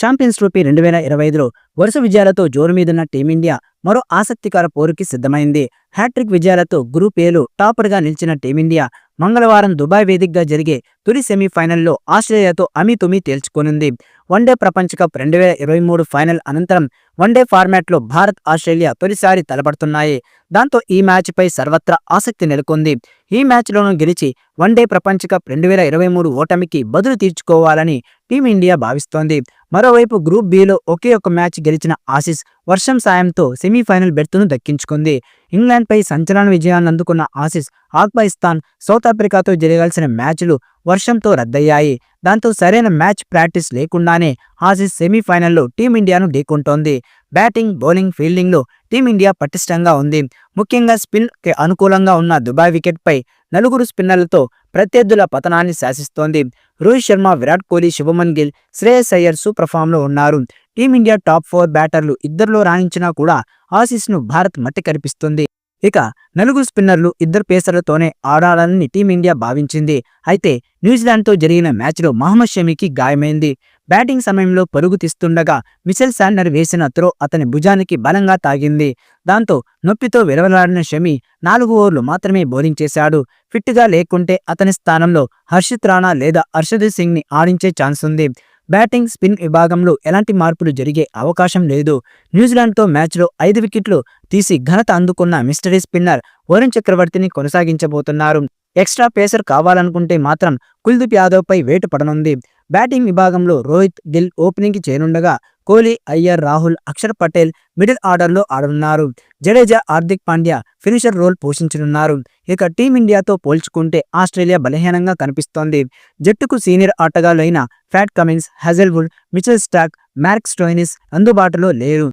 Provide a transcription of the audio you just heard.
Champions trophy రెండు వేల ఇరవై ఐదులో వరుస విజయాలతో జోరు మీదున్న టీమిండియా మరో ఆసక్తికర పోరుకి సిద్ధమైంది. హ్యాట్రిక్ విజయాలతో గ్రూప్ ఏలో టాపర్గా నిలిచిన టీమిండియా మంగళవారం దుబాయ్ వేదికగా జరిగే తొలి సెమీఫైనల్లో ఆస్ట్రేలియాతో అమీతుమీ తేల్చుకోనుంది. వన్డే ప్రపంచ కప్ రెండు వేల ఇరవై మూడు ఫైనల్ అనంతరం వన్డే ఫార్మాట్లో భారత్ ఆస్ట్రేలియా తొలిసారి తలపడుతున్నాయి. దాంతో ఈ మ్యాచ్పై సర్వత్రా ఆసక్తి నెలకొంది. ఈ మ్యాచ్లోనూ గెలిచి వన్డే ప్రపంచ కప్ రెండు వేల ఇరవై మూడు ఓటమికి బదులు తీర్చుకోవాలని టీమిండియా భావిస్తోంది. మరోవైపు గ్రూప్ బిలో ఒకే ఒక మ్యాచ్ గెలిచిన ఆసిస్ వర్షం సాయంతో సెమీఫైనల్ బెర్త్ను దక్కించుకుంది. ఇంగ్లాండ్పై సంచలన విజయాన్ని అందుకున్న ఆసిస్ ఆఫ్ఘనిస్తాన్ సౌత్ ఆఫ్రికాతో జరగాల్సిన మ్యాచ్లు వర్షంతో రద్దయ్యాయి. దాంతో సరైన మ్యాచ్ ప్రాక్టీస్ లేకుండానే ఆసీస్ సెమీఫైనల్లో టీమిండియాను ఢీకొంటోంది. బ్యాటింగ్ బౌలింగ్ ఫీల్డింగ్లో టీమిండియా పటిష్టంగా ఉంది. ముఖ్యంగా స్పిన్కి అనుకూలంగా ఉన్న దుబాయ్ వికెట్పై నలుగురు స్పిన్నర్లతో ప్రత్యర్థుల పతనాన్ని శాసిస్తోంది. రోహిత్ శర్మ విరాట్ కోహ్లీ శుభమన్ గిల్ శ్రేయస్ అయ్యర్ సుప్రఫామ్లో ఉన్నారు. టీమిండియా టాప్ ఫోర్ బ్యాటర్లు ఇద్దరిలో రాణించినా కూడా ఆసీస్ను భారత్ మట్టి కనిపిస్తుంది ఇక నలుగురు స్పిన్నర్లు ఇద్దరు పేసర్లతోనే ఆడాలని టీమిండియా భావించింది. అయితే న్యూజిలాండ్తో జరిగిన మ్యాచ్లో మహమ్మద్ షమీకి గాయమైంది. బ్యాటింగ్ సమయంలో పరుగు తీస్తుండగా మిసెల్ శాండర్ వేసిన త్రో అతని భుజానికి బలంగా తాగింది. దాంతో నొప్పితో విరవలాడిన షమి నాలుగు ఓవర్లు మాత్రమే బౌలింగ్ చేశాడు. ఫిట్గా లేకుంటే అతని స్థానంలో హర్షిత్ రాణా లేదా హర్షదీప్ సింగ్ని ఆడించే ఛాన్స్ ఉంది. బ్యాటింగ్ స్పిన్ విభాగంలో ఎలాంటి మార్పులు జరిగే అవకాశం లేదు. న్యూజిలాండ్తో మ్యాచ్లో ఐదు వికెట్లు తీసి ఘనత అందుకున్న మిస్టరీ స్పిన్నర్ వరుణ్ చక్రవర్తిని కొనసాగించబోతున్నారు. ఎక్స్ట్రా పేసర్ కావాలనుకుంటే మాత్రం కుల్దీప్ యాదవ్పై వేటు పడనుంది. బ్యాటింగ్ విభాగంలో రోహిత్ గిల్ ఓపెనింగ్కి చేరుండగా కోహ్లీ అయ్యర్ రాహుల్ అక్షర్ పటేల్ మిడిల్ ఆర్డర్లో ఆడనున్నారు. జడేజా హార్దిక్ పాండ్యా ఫినిషర్ రోల్ పోషించనున్నారు. ఇక టీమిండియాతో పోల్చుకుంటే ఆస్ట్రేలియా బలహీనంగా కనిపిస్తోంది. జట్టుకు senior ఆటగాళ్ళైన Pat Cummins Hazlewood Mitchell Starc Mark Stoinis అందుబాటులో లేరు.